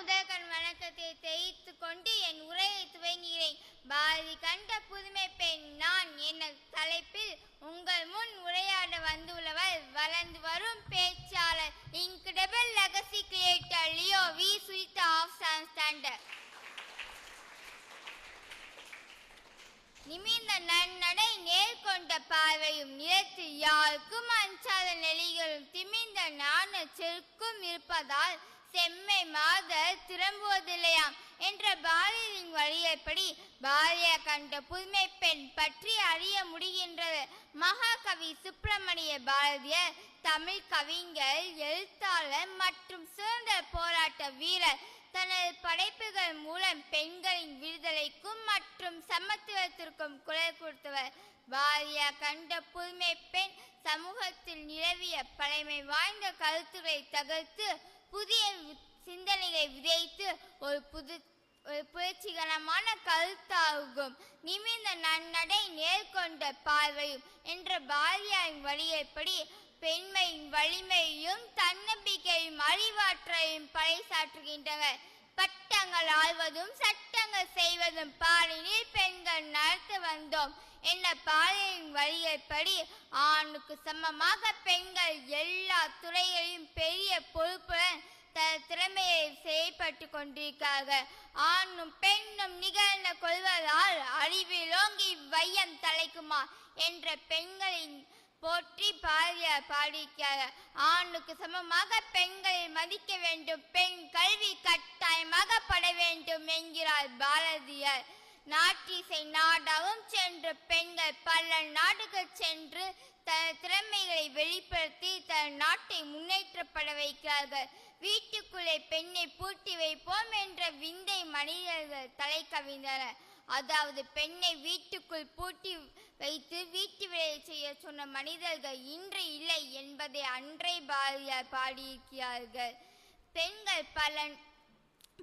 முதல்கண் வணக்கத்தை தெரிவித்துக் கொண்டு என் உரையை துவங்குகிறேன். பாரதி கண்ட புதுமை பெண் நான் என தலைப்பில் உங்கள் முன் உரையாட வந்துள்ளவர் வளர்ந்து வரும் பேச்சாளர் incredible legacy creator Leo V Suyitha of standard நிமிர்ந்த நன்னடை நேர்கொண்ட பார்வையும் நிலத்தில் யாருக்கும் அஞ்சாத நெறிகளும் திமிர்ந்த நாண செருக்கும் இருப்பதால் செம்மை மாத திரும்புவதில்லையாம். என்ற பாலியலின் வழியப்படி பாலிய கண்ட புதுமை பெண் பற்றி அறிய முடிகின்றது. மகாகவி சுப்பிரமணிய பாரதியர் தமிழ் கவிஞர் எழுத்தாளர் மற்றும் சுதந்திர போராட்ட வீரர். தனது படைப்புகள் மூலம் பெண்களின் விடுதலைக்கும் மற்றும் சமத்துவத்திற்கும் குரல் கொடுத்தவர். பாரியா கண்ட புதுமை பெண் சமூகத்தில் நிலவிய பழமை வாய்ந்த கருத்துக்களை தகர்த்து புதிய சிந்தனைகளை விதைத்து ஒரு புது ஒரு புரட்சிகரமான கருத்தாகும். நிமிர்ந்த நன்னடை நேர்கொண்ட பார்வையும் என்ற பாரதியாரின் வழியைப்படி பெண்மையின் வலிமையையும் தன்னம்பிக்கையும் அறிவாற்றலையும் பறைசாற்றுகின்றனர். பட்டங்கள் ஆழ்வதும் சட்டங்கள் செய்வதும் பாலினில் பெண்கள் நடத்து வந்தோம். என்ற பாலியின் வழியைப்படி ஆணுக்கு சமமாக பெண்கள் எல்லா துறையிலும் பெரிய பொறுப்புடன் தன் திறமையை செயல்பட்டு கொண்டிருக்கிறார்கள். ஆணும் பெண்ணும் நிகழ்ந்த கொள்வதால் அறிவிலோங்கி வையம் தலைக்குமா என்ற பெண்களின் போற்றி பாடிய பாடியிருக்கிறார் ஆணுக்கு சமமாக பெண்களை மதிக்க வேண்டும். பெண் கல்வி கட்டாயமாக பட வேண்டும் என்கிறார் பாரதியார். நாட்டிசை நாடாகவும் சென்று பெண்கள் பல நாடுகள் சென்று தன் திறமைகளை வெளிப்படுத்தி தன் நாட்டை முன்னேற்றப்பட வைக்கிறார்கள். வீட்டுக்குள்ளே பெண்ணை பூட்டி வைப்போம் என்ற விந்தை மனிதர்கள் தலை கவிந்தனர் அதாவது பெண்ணை வீட்டுக்குள் பூட்டி வைத்து வீட்டு வேலை செய்ய சொன்ன மனிதர்கள் இன்று இல்லை என்பதை அன்றை பாரதியார் பாடியிருக்கிறார்கள். பெண்கள் பலன்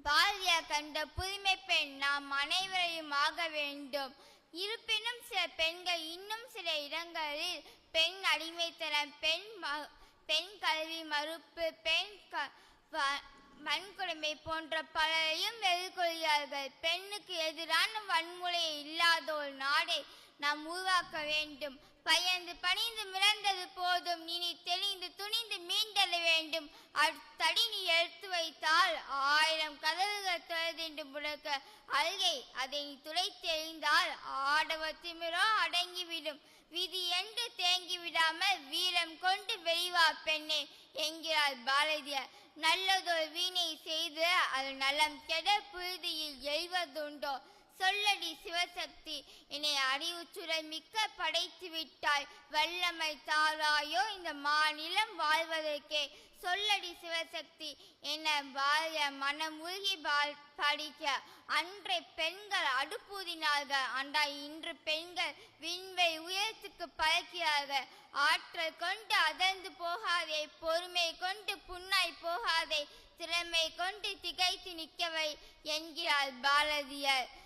பாரதியார் கண்ட புதுமை பெண் நாம் அனைவரையும் ஆக வேண்டும். இருப்பினும் சில பெண்கள் இன்னும் சில இடங்களில் பெண் அடிமைத்தனம் பெண் ம- பெண் கல்வி மறுப்பு பெண் க- வ- வன்கொடுமை போன்ற பலரையும் எதிர்கொள்கிறார்கள் பெண்ணுக்கு எதிரான வன்முறை இல்லாத ஒரு நாடை நாம் உருவாக்க வேண்டும். பயந்து பணிந்து மிளந்தது போதும். இனி தெளிந்து துணிந்து மீண்டல வேண்டும். அடுத்தடி நீ எடுத்து வைத்தால் ஆயிரம் கதவுகள் திறந்து முழக்க அல்கை அதை நீ துளைத்து எறிந்தால் ஆடவ திமிரோ அடங்கிவிடும். விதி என்று தேங்கி விடாமல் வீரம் கொண்டு வெளிவா பெண்ணே. என்கிறார் பாரதியார். நல்லதொரு வீணை செய்து அது நலம் கெட புழுதியில் எழுவதுண்டோ சொல்லடி சிவசக்தி. என்னை அறிவுச்சுரை மிக்க படைத்து விட்டாய். வல்லமை தாராயோ இந்த மாநிலம் வாழ்வதற்கே. சொல்லடி சிவசக்தி என வாழ மனமுருகி பால் படிக்க. அன்றை பெண்கள் அடுப்பூதினார்கள். அண்டா இன்று பெண்கள் விண்வை உயரத்துக்கு பறக்கிறார்கள். ஆற்றல் கொண்டு அதர்ந்து போகாதே. பொறுமை கொண்டு புண்ணாய் போகாதே. திறமை கொண்டு திகைத்து நிற்கவை என்கிறார் பாரதியார்.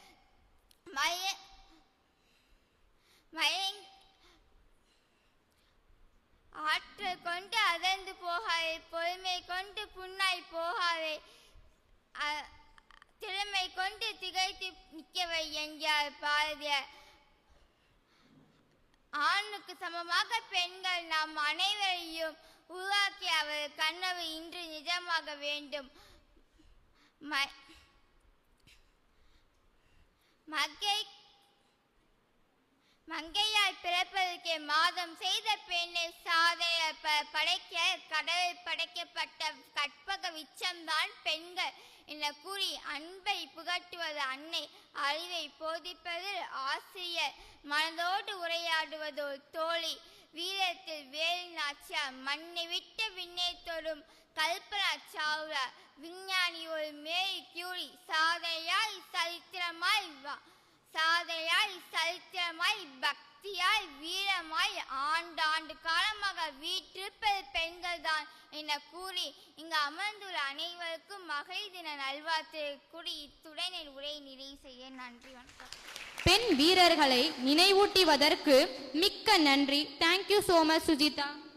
My மயங் ஆற்றல் கொண்டு அதர்ந்து போகாதே பொறுமை கொண்டு புண்ணாய் போகாதே திறமை கொண்டு திகைத்து நிற்கவை என்கிறார் பாரதியார். ஆணுக்கு சமமாக பெண்கள் நாம் அனைவரையும் உருவாக்கி அவர் கனவு இன்று நிஜமாக வேண்டும். ம- மங்கை மங்கையால் பிறப்பதற்கே மாதம் செய்த பெண்ணை சாதைய ப- படைக்க கடவுள் படைக்கப்பட்ட கற்பக விச்சம்தான் பெண்கள் என கூறி அன்பை புகட்டுவது அன்னை. அறிவை போதிப்பது ஆசிரியர் மனதோடு உரையாடுவது தோழி. வீரத்தில் வேலு நாச்சியார் மண்ணை விட்டு விண்ணை தொடும் கல்பனா சாவ்லா விஞ்ஞானி ஒரு மேரி கியூரி சாதனையாய் சரித்திரமாய் வா- சாதனையாய் சரித்திரமாய் பக்தியாய் வீரமாய் ஆண்டாண்டு காலமாக வீற்றிருப்பது பெண்கள் தான் என கூறி இங்கு அமர்ந்துள்ள அனைவருக்கும் மகளிர் தின நல்வாழ்த்து கூடி இத்துடன் என் உரையை நிறைவு செய்ய நன்றி வணக்கம் பெண் வீரர்களை நினைவூட்டுவதற்கு மிக்க நன்றி தேங்க்யூ சோ மச் சுஜிதா